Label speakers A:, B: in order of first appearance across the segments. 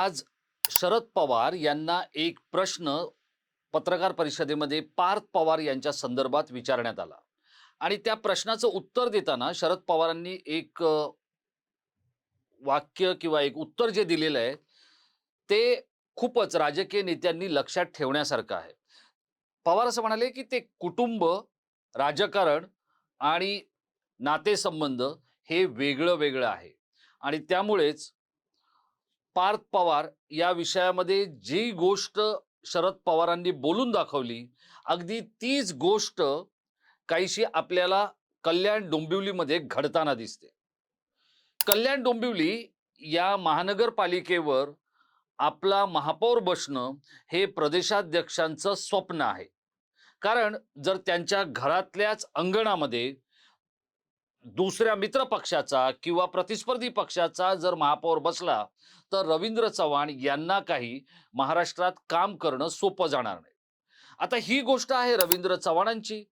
A: आज शरद पवार यांना एक प्रश्न पत्रकार परिषदेमध्ये पार्थ पवार यांच्या संदर्भात विचारण्यात आला. आणि त्या प्रश्नाचं उत्तर देताना शरद पवारांनी एक वाक्य किंवा एक उत्तर जे दिलेलं आहे ते खूपच राजकीय नेत्यांनी लक्षात ठेवण्यासारखं आहे. पवार असं म्हणाले की ते कुटुंब राजकारण आणि नातेसंबंध हे वेगळं वेगळं आहे. आणि त्यामुळेच पार्थ पवार या विषयामध्ये जी गोष्ट शरद पवारांनी बोलून दाखवली अगदी तीच गोष्ट काहीशी आपल्याला कल्याण डोंबिवलीमध्ये घडताना दिसते. कल्याण डोंबिवली या महानगरपालिकेवर आपला महापौर बसणं हे प्रदेशाध्यक्षांचं स्वप्न आहे. कारण जर त्यांच्या घरातल्याच अंगणामध्ये दुसऱ्या मित्र पक्षाचा किंवा प्रतिस्पर्धी पक्षाचा जर महापौर बसला तर रवींद्र चव्हाण यांना काही महाराष्ट्रात काम करणं सोपं जाणार नाही. आता ही गोष्ट आहे रवींद्र चव्हाणांची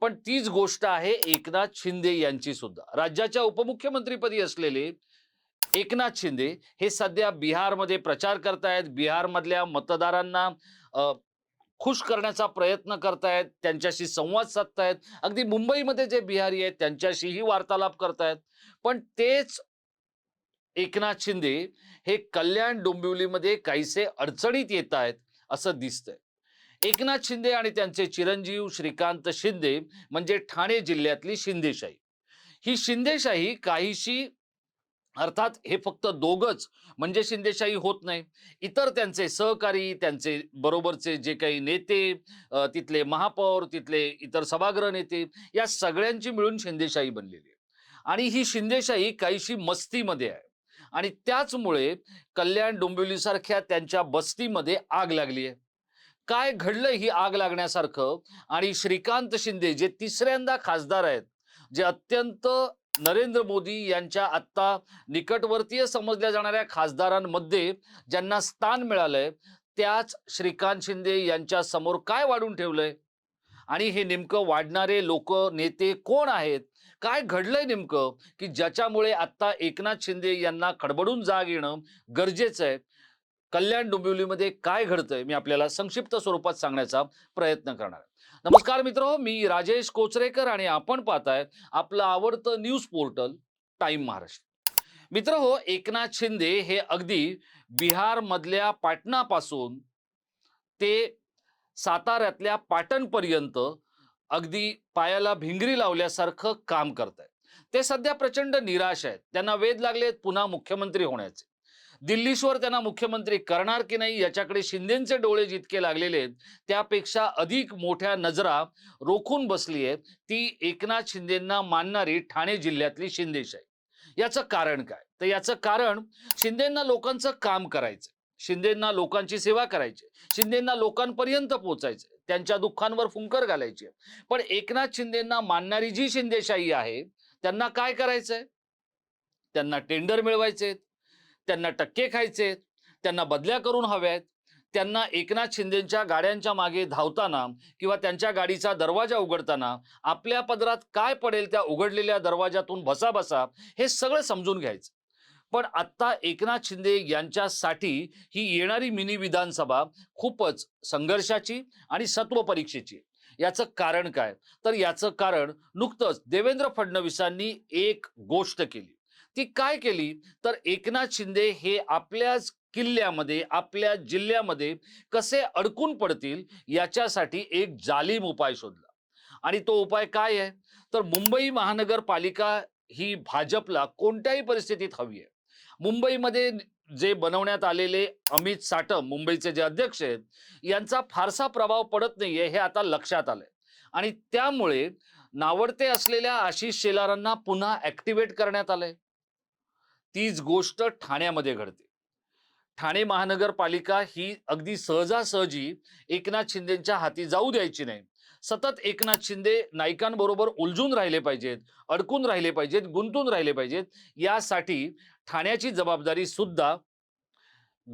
A: पण तीच गोष्ट आहे एकनाथ शिंदे यांची सुद्धा. राज्याच्या उपमुख्यमंत्रीपदी असलेले एकनाथ शिंदे हे सध्या बिहारमध्ये प्रचार करतायत. बिहारमधल्या मतदारांना खुश करण्याचा प्रयत्न करतायत त्यांच्याशी संवाद साधतायत. अगदी मुंबईमध्ये जे बिहारी आहेत त्यांच्याशीही वार्तालाप करतायत. पण तेच एकनाथ शिंदे हे कल्याण डोंबिवलीमध्ये काहीसे अडचणीत येत आहेत असं दिसतंय. एकनाथ शिंदे आणि त्यांचे चिरंजीव श्रीकांत शिंदे म्हणजे ठाणे जिल्ह्यातली शिंदेशाही. ही शिंदेशाही काहीशी अर्थात हे फक्त दोघंच म्हणजे शिंदेशाही होत नाही. इतर त्यांचे सहकारी त्यांचे बरोबरचे जे काही नेते तिथले महापौर तिथले इतर सभागृह नेते या सगळ्यांची मिळून शिंदेशाही बनलेली आहे. आणि ही शिंदेशाही काहीशी मस्तीमध्ये आहे. आणि त्याचमुळे कल्याण डोंबिवलीसारख्या त्यांच्या बस्तीमध्ये आग लागली आहे. काय घडलं ही आग लागण्यासारखं? आणि श्रीकांत शिंदे जे तिसऱ्यांदा खासदार आहेत जे अत्यंत नरेंद्र मोदी यांच्या आत्ता निकटवर्तीय समजल्या जाणाऱ्या खासदारांमध्ये ज्यांना स्थान मिळालंय त्याच श्रीकांत शिंदे यांच्या समोर काय वाढून ठेवलंय? आणि हे नेमकं वाढणारे लोक नेते कोण आहेत? काय घडलंय नेमकं? की ज्याच्यामुळे आत्ता एकनाथ शिंदे यांना खडबडून जाग येणं गरजेचं आहे? कल्याण डोंबिवलीमध्ये काय घडतंय? मी आपल्याला संक्षिप्त स्वरूपात सांगण्याचा प्रयत्न करणार आहे. नमस्कार मित्र मी राजेश कोचरेकर आणि आपण पाहताय आपलं आवडतं न्यूज पोर्टल टाइम महाराष्ट्र. मित्र हो एकनाथ शिंदे हे अगदी बिहारमधल्या पाटणापासून ते साताऱ्यातल्या पाटणपर्यंत अगदी पायाला भिंगरी लावल्यासारखं काम करत आहेत ते सध्या प्रचंड निराश आहेत. त्यांना वेध लागलेत पुन्हा मुख्यमंत्री होण्याचे. दिल्लीश्वर त्यांना मुख्यमंत्री करणार की नाही याच्याकडे शिंदेचे डोळे जितके लागलेले आहेत त्यापेक्षा अधिक मोठ्या नजरा रोखून बसली आहे ती एकनाथ शिंदेंना मानणारी ठाणे जिल्ह्यातली शिंदेशाही याचं कारण काय? तर याचं कारण शिंदेंना लोकांचं काम करायचं शिंदेंना लोकांची सेवा करायची शिंदेंना लोकांपर्यंत पोहोचायचे त्यांच्या दुःखांवर फुंकर घालायची पण एकनाथ शिंदेंना मानणारी जी शिंदेशाही आहे त्यांना काय करायचंय? त्यांना टेंडर मिळवायचे त्यांना टक्के खायचे त्यांना बदल्या करून हव्यात. त्यांना एकनाथ शिंदेच्या गाड्यांच्या मागे धावताना किंवा त्यांच्या गाडीचा दरवाजा उघडताना आपल्या पदरात काय पडेल त्या उघडलेल्या दरवाजातून बसा बसा हे सगळं समजून घ्यायचं. पण आत्ता एकनाथ शिंदे यांच्यासाठी ही येणारी मिनी विधानसभा खूपच संघर्षाची आणि सत्व परीक्षेची याचं कारण काय? तर याचं कारण नुकतंच देवेंद्र फडणवीसांनी एक गोष्ट केली. ती काय केली? तर एकनाथ शिंदे हे आपल्याच किल्ल्यामध्ये आपल्या जिल्ह्यामध्ये कसे अडकून पडतील याच्यासाठी एक जालीम उपाय शोधला. आणि तो उपाय काय आहे? तर मुंबई महानगरपालिका ही भाजपला कोणत्याही परिस्थितीत हवी आहे. मुंबईमध्ये जे बनवण्यात आलेले अमित साटम मुंबईचे जे अध्यक्ष आहेत यांचा फारसा प्रभाव पडत नाहीये हे आता लक्षात आलंय. आणि त्यामुळे नावडते असलेल्या आशिष शेलारांना पुन्हा ऍक्टिव्हेट करण्यात आलंय. तीच गोष्ट ठाण्यामध्ये घडते. ठाणे महानगरपालिका ही अगदी सहजासहजी एकनाथ शिंदेच्या हाती जाऊ द्यायची नाही. सतत एकनाथ शिंदे नायकांबरोबर उलझून राहिले पाहिजेत अडकून राहिले पाहिजेत गुंतून राहिले पाहिजेत यासाठी ठाण्याची जबाबदारी सुद्धा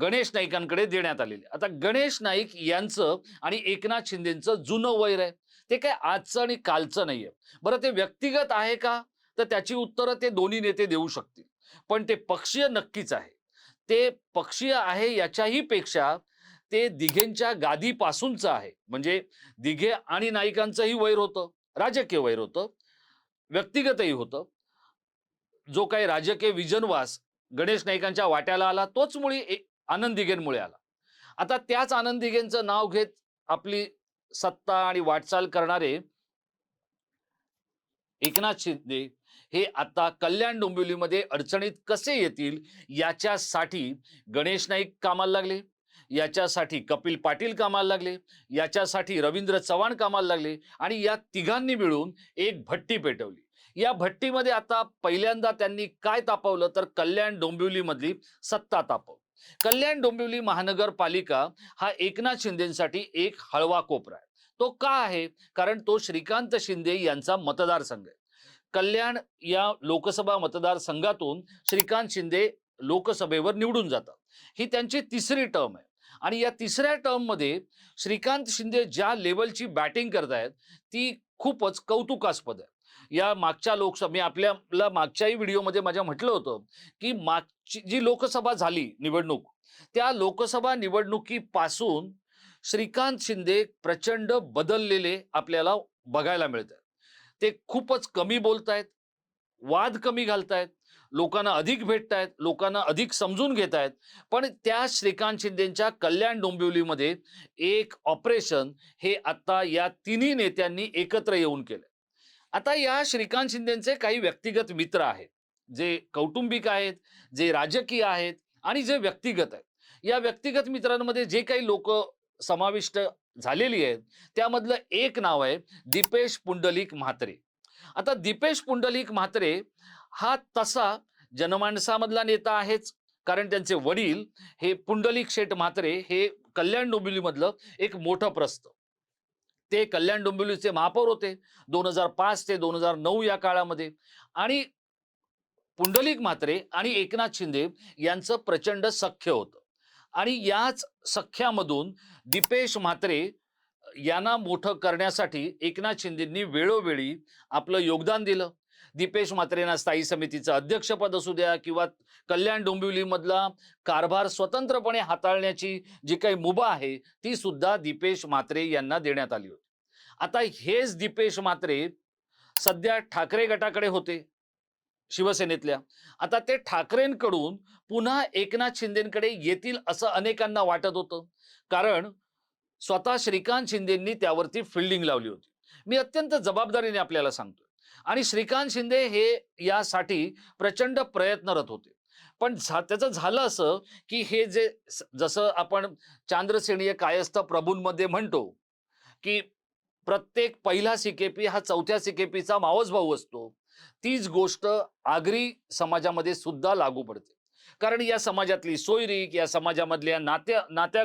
A: गणेश नाईकांकडे देण्यात आलेली. आता गणेश नाईक यांचं आणि एकनाथ शिंदेचं जुनं वैर आहे. ते काय आजचं आणि कालचं नाहीये. बरं ते व्यक्तिगत आहे का? तर त्याची उत्तरं ते दोन्ही नेते देऊ शकतील. पण ते पक्षीय नक्कीच आहे. ते पक्षीय आहे याच्याही पेक्षा ते दिघेंच्या गादीपासूनचं आहे. म्हणजे दिघे आणि नायिकांचंही वैर होतं राजकीय वैर होतं व्यक्तिगतही होतं. जो काही राजकीय विजनवास गणेश नाईकांच्या वाट्याला आला तोच मुळी आनंद दिघेंमुळे आला. आता त्याच आनंद दिघेंचं नाव घेत आपली सत्ता आणि वाटचाल करणारे एकनाथ शिंदे हे आता कल्याण डोंबिवलीमध्ये अडचणीत कसे येतील याच्यासाठी गणेश नाईक कामाला लागले. याच्यासाठी कपिल पाटील कामाला लागले. याच्यासाठी रवींद्र चव्हाण कामाला लागले आणि या तिघांनी मिळून एक भट्टी पेटवली. या भट्टीमध्ये आता पहिल्यांदा त्यांनी काय तापवलं तर कल्याण डोंबिवलीमधली सत्ता तापव. कल्याण डोंबिवली महानगरपालिका हा एकनाथ शिंदेसाठी एक हळवा कोपरा आहे. तो का आहे? कारण तो श्रीकांत शिंदे यांचा मतदारसंघ आहे. कल्याण या लोकसभा मतदारसंघातून श्रीकांत शिंदे लोकसभेवर निवडून जातात. ही त्यांची तिसरी टर्म आहे. आणि या तिसऱ्या टर्ममध्ये श्रीकांत शिंदे ज्या लेवलची बॅटिंग करतायत ती खूपच कौतुकास्पद आहे. या मागच्या लोकसभा मी आपल्याला मागच्याही व्हिडिओमध्ये माझ्या म्हटलं होतं की मागची जी लोकसभा झाली निवडणूक त्या लोकसभा निवडणुकीपासून श्रीकांत शिंदे प्रचंड बदललेले आपल्याला बघायला मिळत आहेत ते खूपच कमी बोलतायत वाद कमी घालतायत लोकांना अधिक भेटतायत लोकांना अधिक समजून घेत आहेत पण त्या श्रीकांत शिंदेच्या कल्याण डोंबिवलीमध्ये एक ऑपरेशन हे आता या तिन्ही नेत्यांनी एकत्र येऊन केलं आता या श्रीकांत शिंदेचे काही व्यक्तिगत मित्र आहेत जे कौटुंबिक आहेत जे राजकीय आहेत आणि जे व्यक्तिगत आहेत. या व्यक्तिगत मित्रांमध्ये जे काही लोक समाविष्ट झालेली आहेत. त्यामधलं एक नाव आहे दीपेश पुंडलिक म्हात्रे. आता दीपेश पुंडलिक म्हात्रे हा तसा जनमानसामधला नेता आहेच. कारण त्यांचे वडील हे पुंडलिक शेठ म्हात्रे हे कल्याण डोंबिवलीमधलं एक मोठं प्रस्थ. ते कल्याण डोंबिवलीचे महापौर होते. दोन हजार पाच ते दोन हजार नऊ या काळामध्ये. आणि पुंडलिक म्हात्रे आणि एकनाथ शिंदे यांचं प्रचंड सख्य होतं. आणि याच सख्यामधून दीपेश म्हात्रे यांना मोठं करण्यासाठी एकनाथ शिंदेंनी वेळोवेळी आपलं योगदान दिलं. दीपेश म्हात्रेंना स्थायी समितीचं अध्यक्षपद असू द्या किंवा कल्याण डोंबिवलीमधला कारभार स्वतंत्रपणे हाताळण्याची जी काही मुभा आहे ती सुद्धा दीपेश म्हात्रे यांना देण्यात आली होती. आता हेच दीपेश म्हात्रे सध्या ठाकरे गटाकडे होते. शिवसेनेतल्या. आता ते ठाकरेंकडून पुन्हा एकनाथ शिंदेकडे येतील असं अनेकांना वाटत होतं. कारण स्वतः श्रीकांत शिंदेंनी त्यावरती फिल्डिंग लावली होती. मी अत्यंत जबाबदारीने आपल्याला सांगतोय. आणि श्रीकांत शिंदे हे यासाठी प्रचंड प्रयत्नरत होते. पण झा त्याचं झालं असं की हे जे जसं आपण चांद्रसेनीय कायस्थ प्रभूंमध्ये म्हणतो की प्रत्येक पहिला सीकेपी हा चौथ्या सिकेपीचा मावस भाऊ असतो. तीच गोष्ट आगरी समाजामध्ये सुद्धा लागू पडते. कारण या समाजातली सोयरीक या समाजामधल्या नात्या नात्या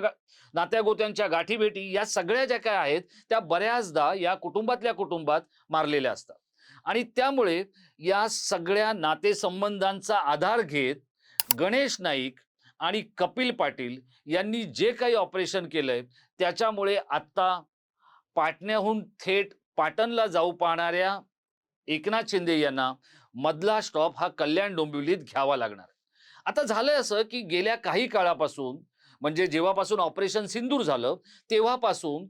A: नात्यागोत्यांच्या गाठीभेटी या सगळ्या ज्या काय आहेत त्या बऱ्याचदा या कुटुंबातल्या कुटुंबात मारलेल्या असतात. आणि त्यामुळे या सगळ्या नातेसंबंधांचा आधार घेत गणेश नाईक आणि कपिल पाटील यांनी जे काही ऑपरेशन केलंय त्याच्यामुळे आत्ता पाटण्याहून थेट पाटणला जाऊ पाहणाऱ्या एकनाथ शिंदे यांना मधला स्टॉप हा कल्याण डोंबिवलीत घ्यावा लागणार आहे. आता झालंय असं की गेल्या काही काळापासून म्हणजे जेव्हापासून ऑपरेशन सिंदूर झालं तेव्हापासून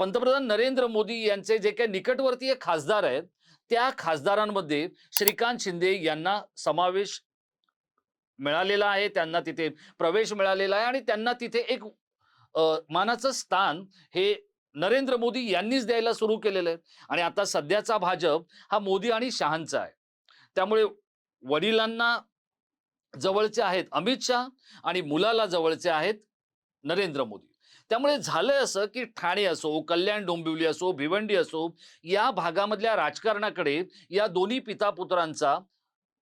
A: पंतप्रधान नरेंद्र मोदी यांचे जे काही निकटवर्तीय खासदार आहेत त्या खासदारांमध्ये श्रीकांत शिंदे यांना समावेश मिळालेला आहे त्यांना तिथे प्रवेश मिळालेला आहे आणि त्यांना तिथे एक मानाचं स्थान हे नरेंद्र मोदी यांनीच द्यायला सुरू केलेलं आहे. आणि आता सध्याचा भाजप हा मोदी आणि शहांचा आहे. त्यामुळे वडिलांना जवळचे आहेत अमित शहा आणि मुलाला जवळचे आहेत नरेंद्र मोदी. त्यामुळे झालंय असं की ठाणे असो कल्याण डोंबिवली असो भिवंडी असो या भागामधल्या राजकारणाकडे या दोन्ही पितापुत्रांचा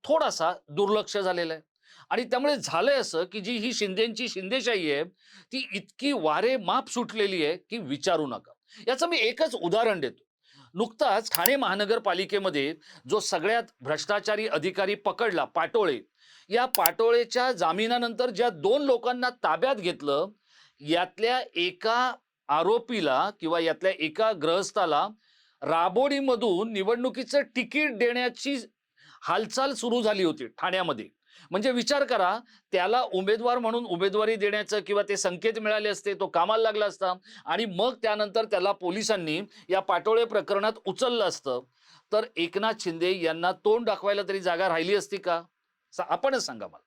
A: थोडासा दुर्लक्ष झालेला आहे. आणि त्यामुळे झालंय असं की जी ही शिंदेची शिंदेशाही आहे ती इतकी वारे माप सुटलेली आहे की विचारू नका. याचं मी एकच उदाहरण देतो. नुकताच ठाणे महानगरपालिकेमध्ये जो सगळ्यात भ्रष्टाचारी अधिकारी पकडला पाटोळे या पाटोळेच्या जामिनानंतर ज्या दोन लोकांना ताब्यात घेतलं यातल्या एका आरोपीला किंवा यातल्या एका ग्रहस्थाला राबोडीमधून निवडणुकीचं तिकीट देण्याची हालचाल सुरू झाली होती ठाण्यामध्ये. म्हणजे विचार करा त्याला उमेदवार म्हणून उमेदवारी देण्याचं किंवा ते संकेत मिळाले असते तो कामाला लागला असता आणि मग त्यानंतर त्याला पोलिसांनी या पाटोळे प्रकरणात उचललं असतं. तर एकनाथ शिंदे यांना तोंड दाखवायला तरी जागा राहिली असती का? सा- आपणच सांगा मला.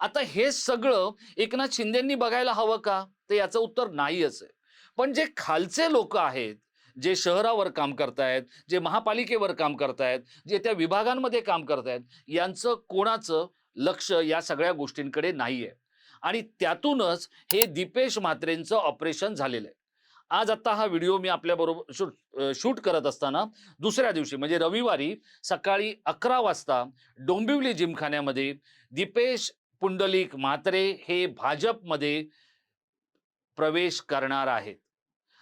A: आता हे सगळं एकनाथ शिंदेंनी बघायला हवं का? तर याचं उत्तर नाहीच आहे. पण जे खालचे लोक आहेत जे शहरावर काम करतायत जे महापालिकेवर काम करतायत जे त्या विभागांमध्ये काम करतायत यांचं कोणाचं लक्ष या सगळ्या गोष्टींकडे नाहीये. आणि त्यातूनच हे दीपेश म्हात्रेंचं ऑपरेशन झालेलं आहे. आज आता हा व्हिडिओ मी आपल्याबरोबर शूट शूट करत असताना दुसऱ्या दिवशी म्हणजे रविवारी सकाळी अकरा वाजता डोंबिवली जिमखान्यामध्ये दीपेश पुंडलिक म्हात्रे हे भाजपमध्ये प्रवेश करणार आहेत.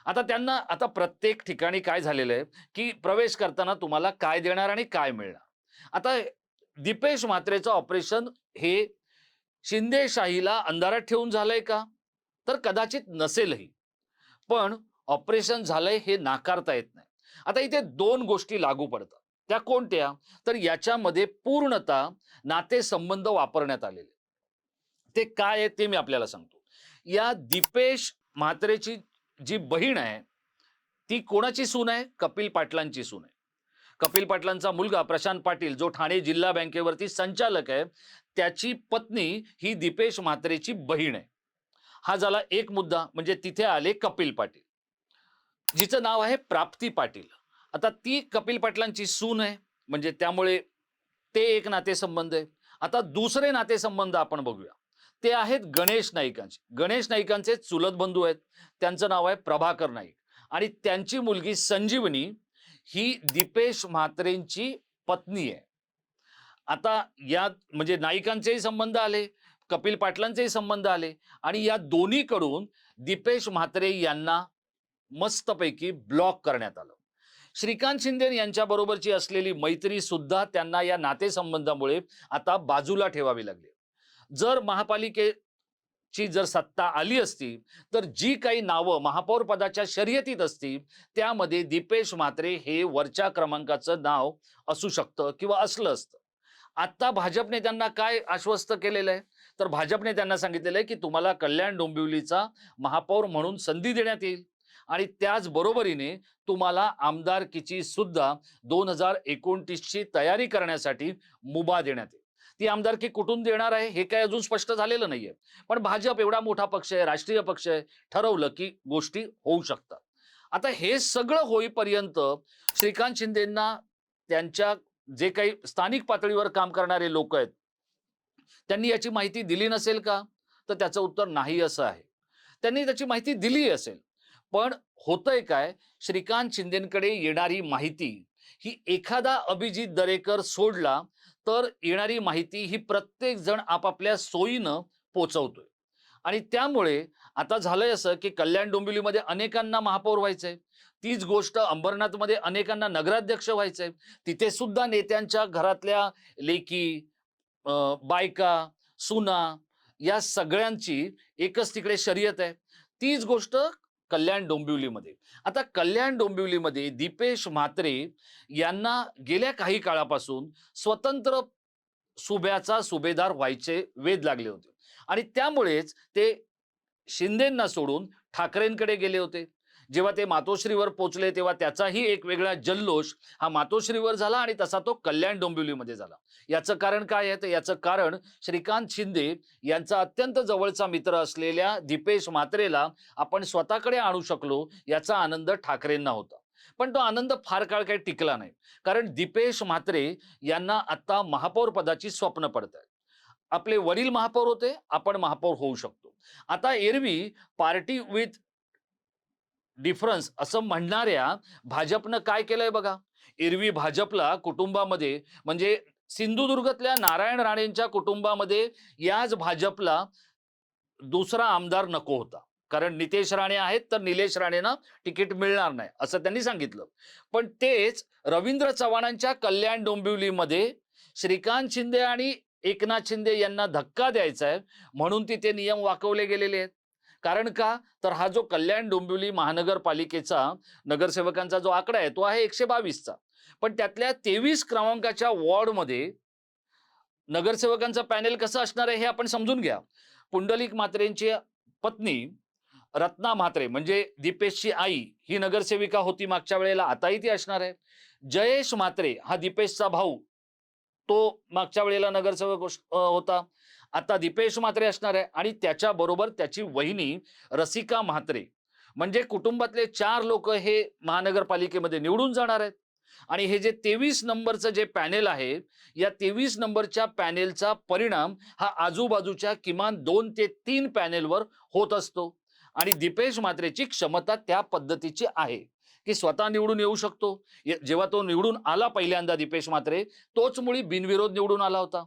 A: आता त्यांना आता प्रत्येक ठिकाणी काय झालेलं आहे की प्रवेश करताना तुम्हाला काय देणार आणि काय मिळणार. आता दीपेश म्हात्रेचं ऑपरेशन हे शिंदेशाहीला अंधारात ठेवून झालंय का? तर कदाचित नसेलही. पण ऑपरेशन झालंय हे नाकारता येत नाही. आता इथे दोन गोष्टी लागू पडतात. त्या कोणत्या? तर याच्यामध्ये पूर्णतः नातेसंबंध वापरण्यात आलेले. ते काय आहे ते मी आपल्याला सांगतो. या दीपेश म्हात्रेची जी बहीण आहे ती कोणाची सून आहे? कपिल पाटलांची सून आहे. कपिल पाटलांचा मुलगा प्रशांत पाटील जो ठाणे जिल्हा बँकेवरती संचालक आहे त्याची पत्नी ही दीपेश म्हात्रेची बहीण आहे. हा झाला एक मुद्दा म्हणजे तिथे आले कपिल पाटील जिचं नाव आहे प्राप्ती पाटील. आता ती कपिल पाटलांची सून आहे म्हणजे त्यामुळे ते एक नातेसंबंध आहे. आता दुसरे नातेसंबंध आपण बघूया. ते आहेत गणेश नाईकांचे. गणेश नाईकांचे चुलत बंधू आहेत. त्यांचं नाव आहे प्रभाकर नाईक. आणि त्यांची मुलगी संजीवनी ही दीपेश म्हात्रेंची पत्नी आहे. आता या म्हणजे नायिकांचेही संबंध आले कपिल पाटलांचेही संबंध आले आणि या दोन्हीकडून दीपेश म्हात्रे यांना मस्तपैकी ब्लॉक करण्यात आलं. श्रीकांत शिंदे यांच्याबरोबरची असलेली मैत्री सुद्धा त्यांना या नातेसंबंधामुळे आता बाजूला ठेवावी लागली. जर ची जर सत्ता आली असती तर जी काही नावं महापौर पदाच्या शर्यतीत असती त्यामध्ये दीपेश म्हात्रे हे वरच्या क्रमांकाचं नाव असू शकतं किंवा असलं असतं. आता भाजपने त्यांना काय आश्वस्त केलेलं आहे? तर भाजपने त्यांना सांगितलेलं आहे की तुम्हाला कल्याण डोंबिवलीचा महापौर म्हणून संधी देण्यात येईल. आणि त्याच बरोबरीने तुम्हाला आमदारकीची सुद्धा दोन हजार एकोणतीसची तयारी करण्यासाठी मुभा देण्यात येईल. ती आमदारकी कुठून देणार आहे हे काय अजून स्पष्ट झालेलं नाहीये. पण भाजप एवढा मोठा पक्ष आहे राष्ट्रीय पक्ष आहे ठरवलं की गोष्टी होऊ शकतात. आता हे सगळं होईपर्यंत श्रीकांत शिंदेंना त्यांच्या जे काही स्थानिक पातळीवर काम करणारे लोक आहेत त्यांनी याची माहिती दिली नसेल का? तर त्याचं उत्तर नाही असं आहे. त्यांनी त्याची माहिती दिली असेल. पण होतंय काय श्रीकांत शिंदेकडे येणारी माहिती ही एखादा अभिजित दरेकर सोडला तर येणारी माहिती ही प्रत्येक जण आपापल्या सोयीनं पोचवतोय. आणि त्यामुळे आता झालंय असं की कल्याण डोंबिवलीमध्ये अनेकांना महापौर व्हायचंय. तीच गोष्ट अंबरनाथमध्ये अनेकांना नगराध्यक्ष व्हायचंय. तिथे सुद्धा नेत्यांच्या घरातल्या लेकी बायका सुना या सगळ्यांची एकच तिकडे शर्यत आहे. तीच गोष्ट कल्याण डोंबिवलीमध्ये. आता कल्याण डोंबिवलीमध्ये दीपेश म्हात्रे यांना गेल्या काही काळापासून स्वतंत्र सुभ्याचा सुभेदार व्हायचे वेध लागले होते. आणि त्यामुळेच ते शिंदेंना सोडून ठाकरेंकडे गेले होते. जेव्हा ते मातोश्रीवर पोचले तेव्हा त्याचाही एक वेगळा जल्लोष हा मातोश्रीवर झाला आणि तसा तो कल्याण डोंबिवलीमध्ये झाला. याचं कारण काय आहे? तर याचं कारण श्रीकांत शिंदे यांचा अत्यंत जवळचा मित्र असलेल्या दीपेश म्हात्रेला आपण स्वतःकडे आणू शकलो याचा आनंद ठाकरेंना होता. पण तो आनंद फार काळ काही टिकला नाही. कारण दीपेश म्हात्रे यांना आता महापौर पदाची स्वप्न पडत आहेत आपले वडील महापौर होते आपण महापौर होऊ शकतो. आता एरवी पार्टी विथ डिफरन्स असं म्हणणाऱ्या भाजपनं काय केलंय बघा? एरवी भाजपला कुटुंबामध्ये म्हणजे सिंधुदुर्गातल्या नारायण राणेंच्या कुटुंबामध्ये याच भाजपला दुसरा आमदार नको होता. कारण नितेश राणे आहेत तर निलेश राणेंना तिकीट मिळणार नाही असं त्यांनी सांगितलं. पण तेच रवींद्र चव्हाणांच्या कल्याण डोंबिवलीमध्ये श्रीकांत शिंदे आणि एकनाथ शिंदे यांना धक्का द्यायचा आहे म्हणून तिथे नियम वाकवले गेलेले आहेत. कारण का? तर हा जो कल्याण डोंबिवली महानगरपालिकेचा नगरसेवकांचा जो आकडा आहे तो आहे एकशे बावीसचा. पण त्यातल्या तेवीस क्रमांकाच्या वॉर्डमध्ये नगरसेवकांचा पॅनेल कसं असणार आहे हे आपण समजून घ्या. पुंडलिक म्हात्रेंची पत्नी रत्ना म्हात्रे म्हणजे दीपेशची आई ही नगरसेविका होती मागच्या वेळेला आताही ती असणार आहे. जयेश म्हात्रे हा दीपेशचा भाऊ तो मागच्या वेळेला नगरसेवक होता. आता दीपेश म्हात्रे असणार आहे आणि त्याच्याबरोबर त्याची वहिनी रसिका म्हात्रे. म्हणजे कुटुंबातले चार लोक हे महानगरपालिकेमध्ये निवडून जाणार आहेत. आणि हे जे तेवीस नंबरचं जे पॅनेल आहे या तेवीस नंबरच्या पॅनेलचा परिणाम हा आजूबाजूच्या किमान दोन ते तीन पॅनेलवर होत असतो. आणि दीपेश मात्रेची क्षमता त्या पद्धतीची आहे. की स्वतः निवडून येऊ शकतो. जेव्हा तो निवडून आला पहिल्यांदा दीपेश मात्रे तोच मुळी बिनविरोध निवडून आला होता.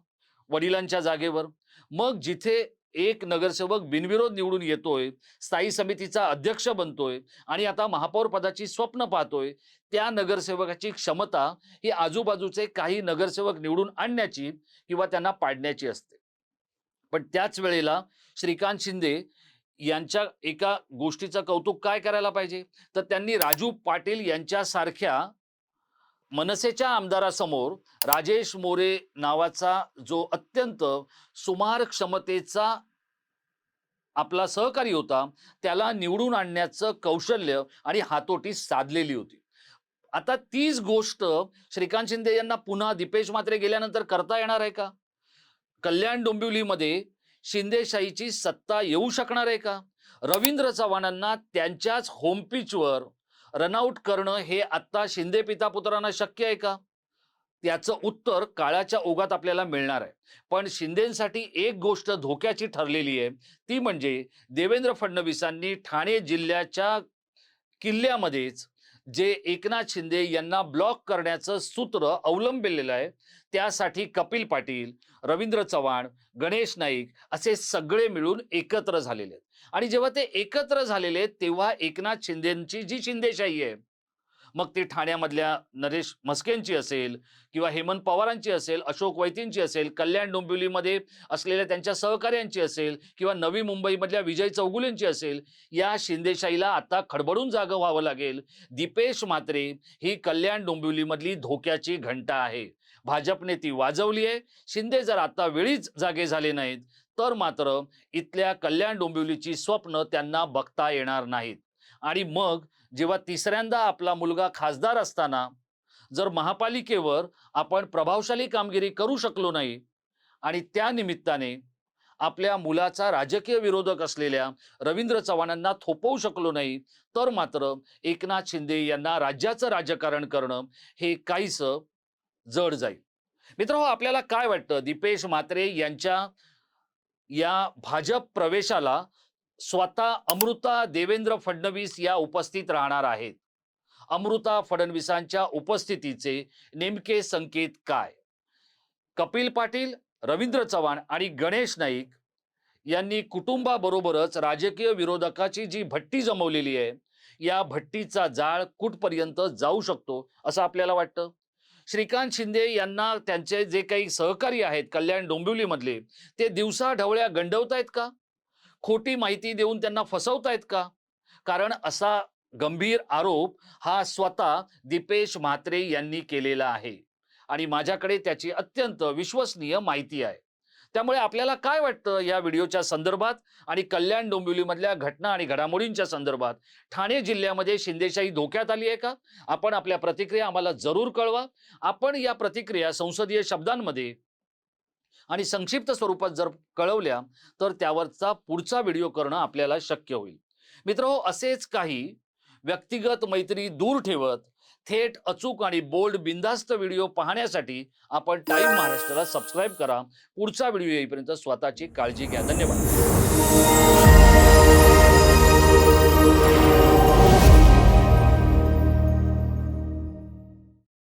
A: वडिलांच्या जागेवर. मग जिथे एक नगरसेवक बिनविरोध निवडून येतोय स्थायी समितीचा अध्यक्ष बनतोय आणि आता महापौर पदाची स्वप्न पाहतोय त्या नगरसेवकाची क्षमता ही आजूबाजूचे काही नगरसेवक निवडून आणण्याची किंवा त्यांना पाडण्याची असते. पण त्याच वेळेला श्रीकांत शिंदे यांच्या एका गोष्टीचं कौतुक काय करायला पाहिजे? तर त्यांनी राजू पाटील यांच्यासारख्या मनसेच्या आमदारासमोर राजेश मोरे नावाचा जो अत्यंत सुमार क्षमतेचा आपला सहकारी होता त्याला निवडून आणण्याचं कौशल्य आणि हातोटी साधलेली होती. आता तीच गोष्ट श्रीकांत शिंदे यांना पुन्हा दीपेश मात्रे गेल्यानंतर करता येणार आहे का? कल्याण डोंबिवलीमध्ये शिंदेशाहीची सत्ता येऊ शकणार आहे का? रवींद्र चव्हाणांना त्यांच्याच होमपिचवर रनआउट करणं हे आत्ता शिंदे पिता पुत्रांना शक्य आहे का? त्याचं उत्तर काळाच्या ओघात आपल्याला मिळणार आहे. पण शिंदेसाठी एक गोष्ट धोक्याची ठरलेली आहे ती म्हणजे देवेंद्र फडणवीसांनी ठाणे जिल्ह्याच्या किल्ल्यामध्येच जे एकनाथ शिंदे यांना ब्लॉक करण्याचं सूत्र अवलंबिलेलं आहे त्यासाठी कपिल पाटील रवींद्र चव्हाण गणेश नाईक असे सगळे मिळून एकत्र झालेले आहेत. आणि जेव्हा ते एकत्र झालेले आहेत तेव्हा एकनाथ शिंदेची जी शिंदेशाही आहे मग ती ठाण्यामधल्या नरेश म्हस्केंची असेल किंवा हेमंत पवारांची असेल अशोक वैतींची असेल कल्याण डोंबिवलीमध्ये असलेल्या त्यांच्या सहकाऱ्यांची असेल किंवा नवी मुंबईमधल्या विजय चौगुलेंची असेल या शिंदेशाहीला आता खडबडून जागं व्हावं लागेल. दीपेश मात्रे ही कल्याण डोंबिवलीमधली धोक्याची घंटा आहे. भाजपने ती वाजवली आहे. शिंदे जर आता वेळीच जागे झाले नाहीत तर मात्र इथल्या कल्याण डोंबिवलीची स्वप्न त्यांना बघता येणार नाहीत. आणि मग जेव्हा तिसऱ्यांदा आपला मुलगा खासदार असताना जर महापालिकेवर आपण प्रभावशाली कामगिरी करू शकलो नाही आणि त्या निमित्ताने आपल्या मुलाचा राजकीय विरोधक असलेल्या रवींद्र चव्हाणांना थोपवू शकलो नाही तर मात्र एकनाथ शिंदे यांना राज्याचं राजकारण करणं हे काहीसं जड जाईल. मित्र आपल्याला काय वाटतं? दीपेश म्हात्रे यांच्या या भाजप प्रवेशाला स्वतः अमृता देवेंद्र फडणवीस या उपस्थित राहणार आहेत. अमृता फडणवीसांच्या उपस्थितीचे नेमके संकेत काय? कपिल पाटील रवींद्र चव्हाण आणि गणेश नाईक यांनी कुटुंबाबरोबरच राजकीय विरोधकाची जी भट्टी जमवलेली आहे या भट्टीचा जाळ कुठपर्यंत जाऊ शकतो असं आपल्याला वाटतं? श्रीकांत शिंदे यांना त्यांचे जे काही सहकारी आहेत कल्याण डोंबिवलीमधले ते दिवसा ढवळ्या गंडवतायत का? खोटी माहिती देऊन त्यांना फसवतायत का? कारण असा गंभीर आरोप हा स्वतः दीपेश म्हात्रे यांनी केलेला आहे. आणि माझ्याकडे त्याची अत्यंत विश्वसनीय माहिती आहे. त्यामुळे आपल्याला काय वाटतं या व्हिडिओच्या संदर्भात? आणि कल्याण डोंबिवलीमधल्या घटना आणि घडामोडींच्या संदर्भात? ठाणे जिल्ह्यामध्ये शिंदेशाही धोक्यात आली आहे का? आपण आपल्या प्रतिक्रिया आम्हाला जरूर कळवा. आपण या प्रतिक्रिया संसदीय शब्दांमध्ये आणि संक्षिप्त स्वरूपात जर कळवल्या तर त्यावरचा पुढचा व्हिडिओ करणं आपल्याला शक्य होईल. मित्र असेच काही व्यक्तिगत मैत्री दूर ठेवत थेट अचूक आणि बोल्ड बिंदास्त व्हिडिओ पाहण्यासाठी आपण टाइम महाराष्ट्राला सबस्क्राईब करा. पुढचा व्हिडिओ येईपर्यंत स्वतःची काळजी घ्या. धन्यवाद.